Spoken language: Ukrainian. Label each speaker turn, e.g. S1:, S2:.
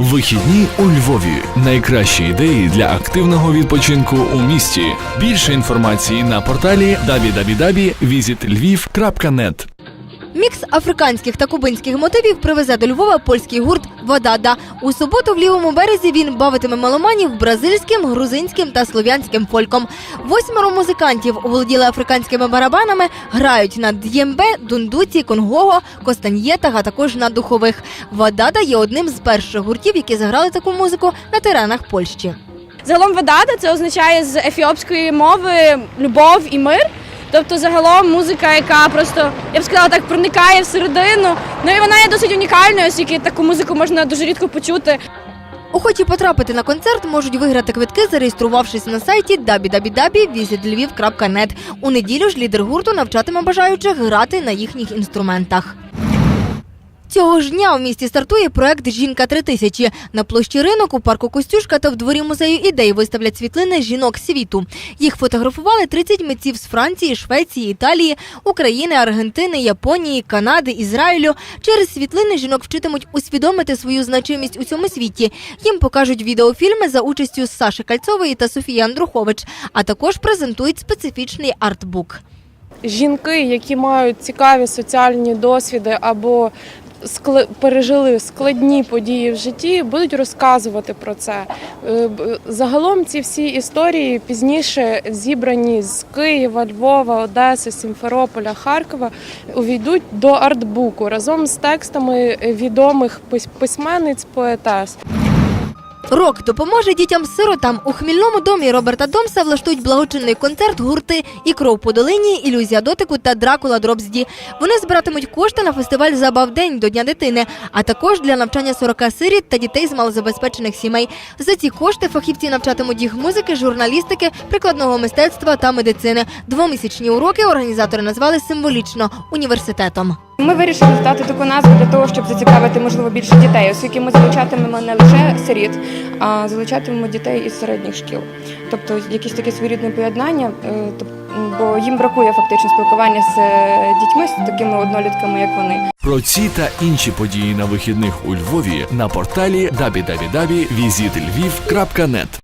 S1: Вихідні у Львові. Найкращі ідеї для активного відпочинку у місті. Більше інформації на порталі www.visitlviv.net
S2: Мікс африканських та кубинських мотивів привезе до Львова польський гурт Вадада. У суботу в лівому березі він бавитиме меломанів бразильським, грузинським та слов'янським фольком. Восьмеро музикантів володіли африканськими барабанами, грають на д'ємбе, дундуці, конгого, костаньєтах, а також на духових. Вадада є одним з перших гуртів, які заграли таку музику на теренах Польщі.
S3: Загалом ведада це означає з ефіопської мови любов і мир. Тобто, загалом музика, яка просто я б сказала так, проникає всередину. Ну і вона є досить унікальною, оскільки таку музику можна дуже рідко почути.
S2: Охочі потрапити на концерт можуть виграти квитки, зареєструвавшись на сайті www.visitlviv.net. У неділю ж лідер гурту навчатиме бажаючих грати на їхніх інструментах. Цього ж дня у місті стартує проект Жінка 3000 На площі ринок у парку Костюшка та в дворі музею ідей виставлять світлини жінок світу. Їх фотографували 30 митців з Франції, Швеції, Італії, України, Аргентини, Японії, Канади, Ізраїлю. Через світлини жінок вчитимуть усвідомити свою значимість у цьому світі. Їм покажуть відеофільми за участю Саши Кальцової та Софії Андрухович, а також презентують специфічний артбук.
S4: жінки, які мають цікаві соціальні досвіди або пережили складні події в житті, будуть розказувати про це. Е, Загалом ці всі історії пізніше зібрані з Києва, Львова, Одеси, Сімферополя, Харкова, увійдуть до артбуку разом з текстами відомих пис- письменниць, поетес.
S2: Рок допоможе дітям-сиротам. У хмільному домі Роберта Домса влаштують благочинний концерт гурти і кров по долині, ілюзія дотику та Дракула Дропсді. Вони збиратимуть кошти на фестиваль Забав день до Дня дитини, а також для навчання 40 сиріт та дітей з малозабезпечених сімей. За ці кошти фахівці навчатимуть їх музики, журналістики, прикладного мистецтва та медицини. Двомісячні уроки організатори назвали символічно університетом.
S5: Ми вирішили дати таку назву для того, щоб зацікавити можливо більше дітей, оскільки ми залучатимемо не лише сиріт, а залучатимемо дітей із середніх шкіл. Тобто якісь таке своєрідне поєднання, е, бо їм бракує фактично спілкування з е, дітьми, з такими однолітками, як вони.
S1: Про ці та інші події на вихідних у Львові на порталі www.visitlviv.net